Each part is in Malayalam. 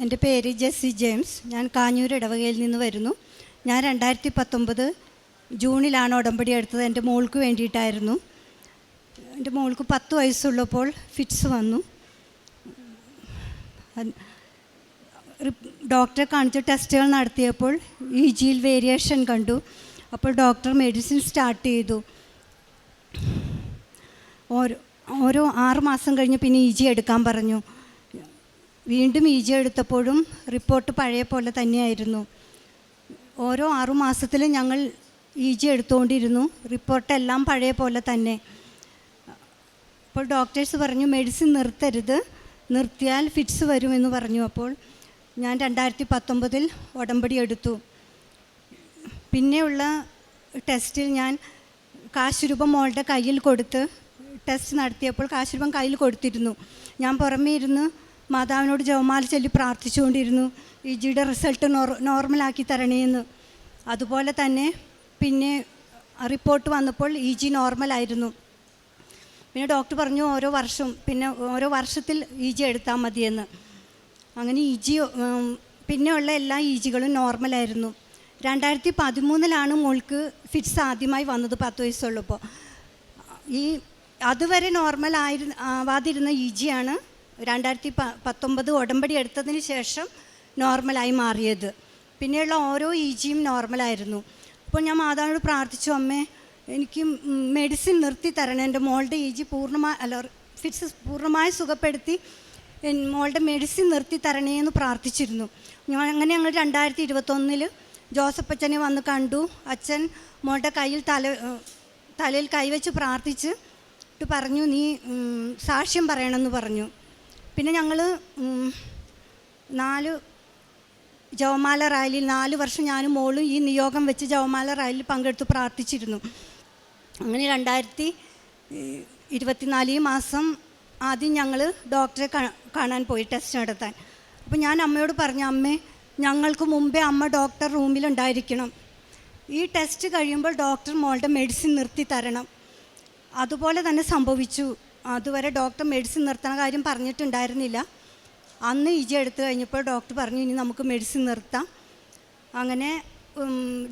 എന്റെ പേര് ജെസ്സി ജെയിംസ്. ഞാൻ കാഞ്ഞൂർ ഇടവകയിൽ നിന്ന് വരുന്നു. ഞാൻ രണ്ടായിരത്തി പത്തൊമ്പത് ജൂണിലാണ് ഉടമ്പടി എടുത്തത്. എന്റെ മോൾക്ക് വേണ്ടിയിട്ടായിരുന്നു. എന്റെ മോൾക്ക് പത്ത് വയസ്സുള്ളപ്പോൾ ഫിറ്റ്സ് വന്നു. ഡോക്ടറെ കാണിച്ച് ടെസ്റ്റുകൾ നടത്തിയപ്പോൾ ഇ ജിയിൽ വേരിയേഷൻ കണ്ടു. അപ്പോൾ ഡോക്ടർ മെഡിസിൻ സ്റ്റാർട്ട് ചെയ്തു. ഓരോ ഓരോ ആറ് മാസം കഴിഞ്ഞ് പിന്നെ ഇ ജി എടുക്കാൻ പറഞ്ഞു. വീണ്ടും ഇ ജി എടുത്തപ്പോഴും റിപ്പോർട്ട് പഴയ പോലെ തന്നെയായിരുന്നു. ഓരോ ആറു മാസത്തിലും ഞങ്ങൾ ഇ ജി എടുത്തുകൊണ്ടിരുന്നു. റിപ്പോർട്ടെല്ലാം പഴയ പോലെ തന്നെ. അപ്പോൾ ഡോക്ടേഴ്സ് പറഞ്ഞു മെഡിസിൻ നിർത്തരുത്. നിർത്തിയാൽ ഫിറ്റ്സ് വരുമെന്ന് പറഞ്ഞു. അപ്പോൾ ഞാൻ രണ്ടായിരത്തി പത്തൊമ്പതിൽ ഉടമ്പടി എടുത്തു. പിന്നെയുള്ള ടെസ്റ്റിൽ ഞാൻ കാശുരൂപം മോളുടെ കയ്യിൽ കൊടുത്ത് ടെസ്റ്റ് നടത്തിയപ്പോൾ കാശുരൂപം കയ്യിൽ കൊടുത്തിരുന്നു. ഞാൻ പുറമേ ഇരുന്ന് മാതാവിനോട് ജവമാല ചൊല്ലി പ്രാർത്ഥിച്ചുകൊണ്ടിരുന്നു. ഈ ജിയുടെ റിസൾട്ട് നോർ നോർമലാക്കി തരണേന്ന്. അതുപോലെ തന്നെ പിന്നെ റിപ്പോർട്ട് വന്നപ്പോൾ ഇ ജി നോർമലായിരുന്നു. പിന്നെ ഡോക്ടർ പറഞ്ഞു ഓരോ വർഷവും പിന്നെ ഓരോ വർഷത്തിൽ ഇ ജി എടുത്താൽ മതിയെന്ന്. അങ്ങനെ ഇ ജി പിന്നെയുള്ള എല്ലാ ഇ ജികളും നോർമലായിരുന്നു. രണ്ടായിരത്തി പതിമൂന്നിലാണ് മോൾക്ക് ഫിറ്റ്സ് ആദ്യമായി വന്നത് പത്ത് വയസ്സുള്ളപ്പോൾ. ഈ അതുവരെ നോർമൽ ആയിരുന്ന ആവാതിരുന്ന ഇ ജിയാണ് രണ്ടായിരത്തി പത്തൊമ്പത് ഉടമ്പടി എടുത്തതിന് ശേഷം നോർമലായി മാറിയത്. പിന്നെയുള്ള ഓരോ ഇ ജിയും നോർമലായിരുന്നു. അപ്പോൾ ഞാൻ മാതാവിനോട് പ്രാർത്ഥിച്ചു അമ്മേ എനിക്ക് മെഡിസിൻ നിർത്തി തരണം. എന്റെ മോളുടെ ഇ ജി പൂർണമായി അല്ല ഫിറ്റ്സ് പൂർണമായി സുഖപ്പെടുത്തി മോളുടെ മെഡിസിൻ നിർത്തി തരണേ എന്ന് പ്രാർത്ഥിച്ചിരുന്നു. ഞാൻ അങ്ങനെ ഞങ്ങൾ രണ്ടായിരത്തി ഇരുപത്തൊന്നിൽ ജോസഫ് അച്ഛനെ വന്ന് കണ്ടു. അച്ഛൻ മോളുടെ കയ്യിൽ തല തലയിൽ കൈവച്ച് പ്രാർത്ഥിച്ച് പറഞ്ഞു നീ സാക്ഷ്യം പറയണമെന്ന് പറഞ്ഞു. പിന്നെ ഞങ്ങൾ നാല് ജവമാല റാലിയിൽ നാല് വർഷം ഞാനും മോളും ഈ നിയോഗം വെച്ച് ജവമാല റാലിയിൽ പങ്കെടുത്ത് പ്രാർത്ഥിച്ചിരുന്നു. അങ്ങനെ രണ്ടായിരത്തി ഇരുപത്തിനാല് മാസം ആദ്യം ഞങ്ങൾ ഡോക്ടറെ കാണാൻ പോയി ടെസ്റ്റ് നടത്താൻ. അപ്പോൾ ഞാൻ അമ്മയോട് പറഞ്ഞു അമ്മേ ഞങ്ങൾക്ക് മുമ്പേ അമ്മ ഡോക്ടർ റൂമിലുണ്ടായിരിക്കണം ഈ ടെസ്റ്റ് കഴിയുമ്പോൾ ഡോക്ടർ മോളുടെ മെഡിസിൻ നിർത്തി തരണം. അതുപോലെ തന്നെ സംഭവിച്ചു. അതുവരെ ഡോക്ടർ മെഡിസിൻ നിർത്തണ കാര്യം പറഞ്ഞിട്ടുണ്ടായിരുന്നില്ല. അന്ന് ഇജി എടുത്തു കഴിഞ്ഞപ്പോൾ ഡോക്ടർ പറഞ്ഞു ഇനി നമുക്ക് മെഡിസിൻ നിർത്താം. അങ്ങനെ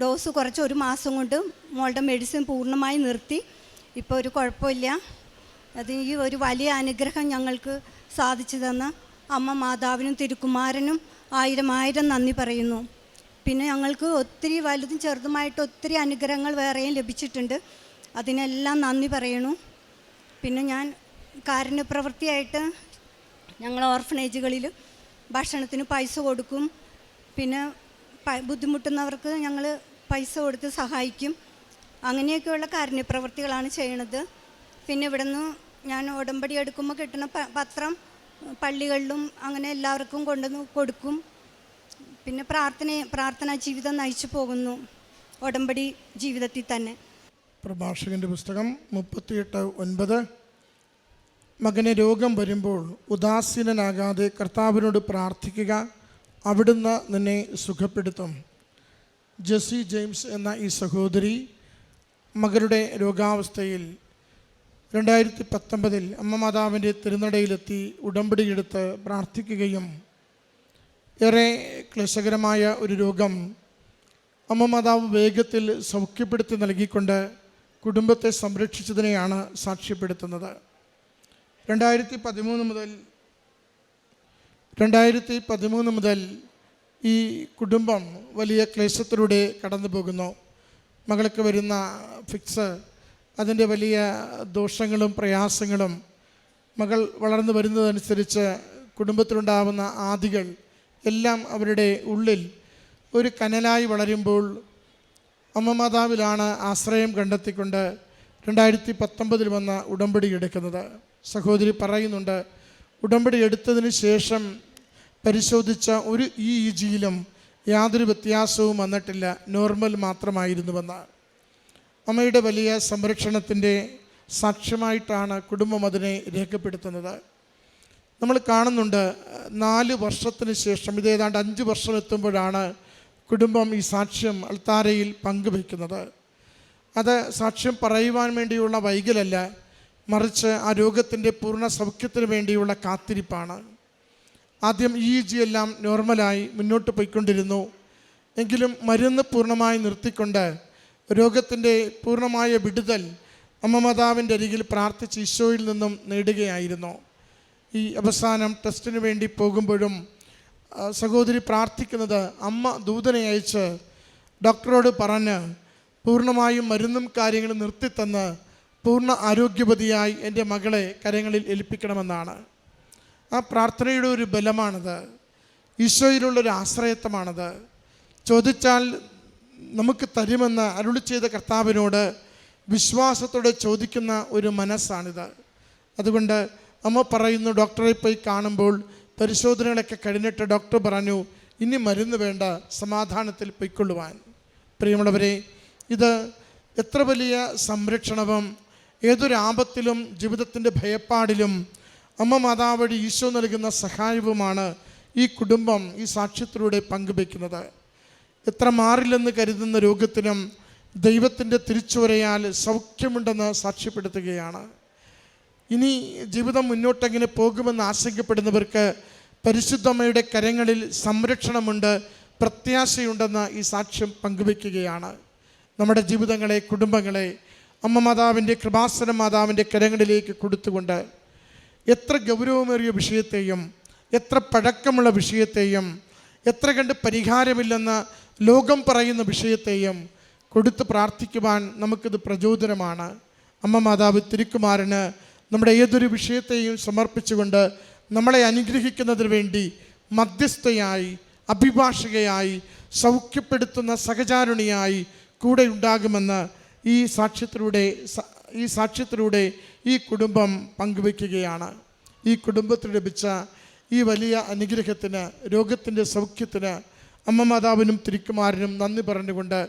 ഡോസ് കുറച്ച് ഒരു മാസം കൊണ്ട് മോളുടെ മെഡിസിൻ പൂർണമായി നിർത്തി. ഇപ്പോൾ ഒരു കുഴപ്പമില്ല. അത് ഈ ഒരു വലിയ അനുഗ്രഹം ഞങ്ങൾക്ക് സാധിച്ചു തന്ന അമ്മ മാതാവിനും തിരുക്കുമാരനും ആയിരം ആയിരം നന്ദി പറയുന്നു. പിന്നെ ഞങ്ങൾക്ക് ഒത്തിരി വലുതും ചെറുതുമായിട്ട് ഒത്തിരി അനുഗ്രഹങ്ങൾ വേറെയും ലഭിച്ചിട്ടുണ്ട്. അതിനെല്ലാം നന്ദി പറയണു പിന്നെ ഞാൻ കാരുണ്യ പ്രവൃത്തിയായിട്ട് ഞങ്ങൾ ഓർഫനേജുകളിൽ ഭക്ഷണത്തിന് പൈസ കൊടുക്കും. പിന്നെ ബുദ്ധിമുട്ടുന്നവർക്ക് ഞങ്ങൾ പൈസ കൊടുത്ത് സഹായിക്കും. അങ്ങനെയൊക്കെയുള്ള കാരുണ്യപ്രവൃത്തികളാണ് ചെയ്യണത്. പിന്നെ ഇവിടുന്ന് ഞാൻ ഉടമ്പടി എടുക്കുമ്പോൾ കിട്ടുന്ന പത്രം പള്ളികളിലും അങ്ങനെ എല്ലാവർക്കും കൊണ്ടുവന്ന് കൊടുക്കും. പിന്നെ പ്രാർത്ഥന പ്രാർത്ഥനാ ജീവിതം നയിച്ചു പോകുന്നു. ഉടമ്പടി ജീവിതത്തിൽ തന്നെ. പ്രഭാഷകന്റെ പുസ്തകം മുപ്പത്തിയെട്ട് ഒൻപത്. മകന് രോഗം വരുമ്പോൾ ഉദാസീനനാകാതെ കർത്താവിനോട് പ്രാർത്ഥിക്കുക അവിടുന്ന് നിന്നെ സുഖപ്പെടുത്തും. ജെസ്സി ജെയിംസ് എന്ന ഈ സഹോദരി മകരുടെ രോഗാവസ്ഥയിൽ രണ്ടായിരത്തി പത്തൊമ്പതിൽ അമ്മ മാതാവിന്റെ തിരുനടയിലെത്തി ഉടമ്പടിയെടുത്ത് പ്രാർത്ഥിക്കുകയും ഏറെ ക്ലേശകരമായ ഒരു രോഗം അമ്മ മാതാവ് വേഗത്തിൽ സൗഖ്യപ്പെടുത്തി നൽകിക്കൊണ്ട് കുടുംബത്തെ സംരക്ഷിച്ചതിനെയാണ് സാക്ഷ്യപ്പെടുത്തുന്നത്. രണ്ടായിരത്തി പതിമൂന്ന് മുതൽ രണ്ടായിരത്തി പതിമൂന്ന് മുതൽ ഈ കുടുംബം വലിയ ക്ലേശത്തിലൂടെ കടന്നു പോകുന്നു മകൾക്ക് വരുന്ന ഫിക്സ് അതിന്റെ വലിയ ദോഷങ്ങളും പ്രയാസങ്ങളും മകൾ വളർന്നു വരുന്നതനുസരിച്ച് കുടുംബത്തിലുണ്ടാവുന്ന ആദികൾ എല്ലാം അവരുടെ ഉള്ളിൽ ഒരു കനലായി വളരുമ്പോൾ അമ്മ മാതാവിലാണ് ആശ്രയം കണ്ടെത്തിക്കൊണ്ട് രണ്ടായിരത്തി പത്തൊമ്പതിൽ വന്ന ഉടമ്പടി എടുക്കുന്നത്. സഹോദരി പറയുന്നുണ്ട് ഉടമ്പടി എടുത്തതിന് ശേഷം പരിശോധിച്ച ഒരു ഇ ഇ ജിയിലും യാതൊരു വ്യത്യാസവും വന്നിട്ടില്ല. നോർമൽ മാത്രമായിരുന്നുവെന്ന് അമ്മയുടെ വലിയ സംരക്ഷണത്തിന്റെ സാക്ഷ്യമായിട്ടാണ് കുടുംബം അതിനെ രേഖപ്പെടുത്തുന്നത്. നമ്മൾ കാണുന്നുണ്ട് നാല് വർഷത്തിന് ശേഷം ഇത് ഏതാണ്ട് അഞ്ച് വർഷം എത്തുമ്പോഴാണ് കുടുംബം ഈ സാക്ഷ്യം അൾത്താരയിൽ പങ്കുവയ്ക്കുന്നത്. അത് സാക്ഷ്യം പറയുവാൻ വേണ്ടിയുള്ള വൈകലല്ല മറിച്ച് ആ രോഗത്തിന്റെ പൂർണ സൗഖ്യത്തിന് വേണ്ടിയുള്ള കാത്തിരിപ്പാണ്. ആദ്യം ഇ ജി എല്ലാം നോർമലായി മുന്നോട്ട് പോയിക്കൊണ്ടിരുന്നു. എങ്കിലും മരുന്ന് പൂർണമായി നിർത്തിക്കൊണ്ട് രോഗത്തിന്റെ പൂർണമായ വിടുതൽ അമ്മമാതാവിന്റെ അരികിൽ പ്രാർത്ഥിച്ച് ഈശോയിൽ നിന്നും നേടുകയായിരുന്നു. ഈ അവസാനം ടെസ്റ്റിന് വേണ്ടി പോകുമ്പോഴും സഹോദരി പ്രാർത്ഥിക്കുന്നത് അമ്മ ദൂതനെ അയച്ച് ഡോക്ടറോട് പറഞ്ഞ് പൂർണമായും മരുന്നും കാര്യങ്ങളും നിർത്തിത്തന്ന് പൂർണ ആരോഗ്യവതിയായി എന്റെ മകളെ കരങ്ങളിൽ ഏൽപ്പിക്കണമെന്നാണ്. ആ പ്രാർത്ഥനയുടെ ഒരു ബലമാണത്. ഈശോയിലുള്ളൊരു ആശ്രയത്വമാണത്. ചോദിച്ചാൽ നമുക്ക് തരുമെന്ന് അരുളി ചെയ്ത കർത്താവിനോട് വിശ്വാസത്തോടെ ചോദിക്കുന്ന ഒരു മനസ്സാണിത്. അതുകൊണ്ട് അമ്മ പറയുന്നു ഡോക്ടറെ പോയി കാണുമ്പോൾ പരിശോധനകളൊക്കെ കഴിഞ്ഞിട്ട് ഡോക്ടർ പറഞ്ഞു ഇനി മരുന്ന് വേണ്ട സമാധാനത്തിൽ പൊയ്ക്കൊള്ളുവാൻ. പ്രിയമുള്ളവരെ ഇത് എത്ര വലിയ സംരക്ഷണവും ഏതൊരു ആപത്തിലും ജീവിതത്തിന്റെ ഭയപ്പാടിലും അമ്മ മാതാവ് വഴി ഈശോ നൽകുന്ന സഹായവുമാണ് ഈ കുടുംബം ഈ സാക്ഷ്യത്തിലൂടെ പങ്കുവെക്കുന്നത് എത്ര മാറില്ലെന്ന് കരുതുന്ന രോഗത്തിനും ദൈവത്തിന്റെ തിരിച്ചുവരയാൽ സൗഖ്യമുണ്ടെന്ന് സാക്ഷ്യപ്പെടുത്തുകയാണ്. ഇനി ജീവിതം മുന്നോട്ടെങ്ങനെ പോകുമെന്ന് ആശങ്കപ്പെടുന്നവർക്ക് പരിശുദ്ധമ്മയുടെ കരങ്ങളിൽ സംരക്ഷണമുണ്ട് പ്രത്യാശയുണ്ടെന്ന് ഈ സാക്ഷ്യം പങ്കുവെക്കുകയാണ് നമ്മുടെ ജീവിതങ്ങളെ കുടുംബങ്ങളെ അമ്മ മാതാവിന്റെ കൃപാസന മാതാവിന്റെ കരങ്ങളിലേക്ക് കൊടുത്തുകൊണ്ട് എത്ര ഗൗരവമേറിയ വിഷയത്തെയും എത്ര പഴക്കമുള്ള വിഷയത്തെയും എത്ര കണ്ട് പരിഹാരമില്ലെന്ന് ലോകം പറയുന്ന വിഷയത്തെയും കൊടുത്ത് പ്രാർത്ഥിക്കുവാൻ നമുക്കിത് പ്രചോദനമാണ്. അമ്മ മാതാവ് തിരുക്കുമാരന് നമ്മുടെ ഏതൊരു വിഷയത്തെയും സമർപ്പിച്ചുകൊണ്ട് നമ്മളെ അനുഗ്രഹിക്കുന്നതിന് വേണ്ടി മധ്യസ്ഥയായി അഭിഭാഷകയായി സൗഖ്യപ്പെടുത്തുന്ന സഹചാരുണിയായി കൂടെ ഉണ്ടാകുമെന്ന് ഈ സാക്ഷ്യത്തിലൂടെ ഈ സാക്ഷ്യത്തിലൂടെ ഈ കുടുംബം പങ്കുവയ്ക്കുകയാണ്. ഈ കുടുംബത്തിന് ലഭിച്ച ഈ വലിയ അനുഗ്രഹത്തിന് രോഗത്തിന്റെ സൗഖ്യത്തിന് അമ്മ മാതാവിനും തിരുക്കുമാരനും നന്ദി പറഞ്ഞുകൊണ്ട്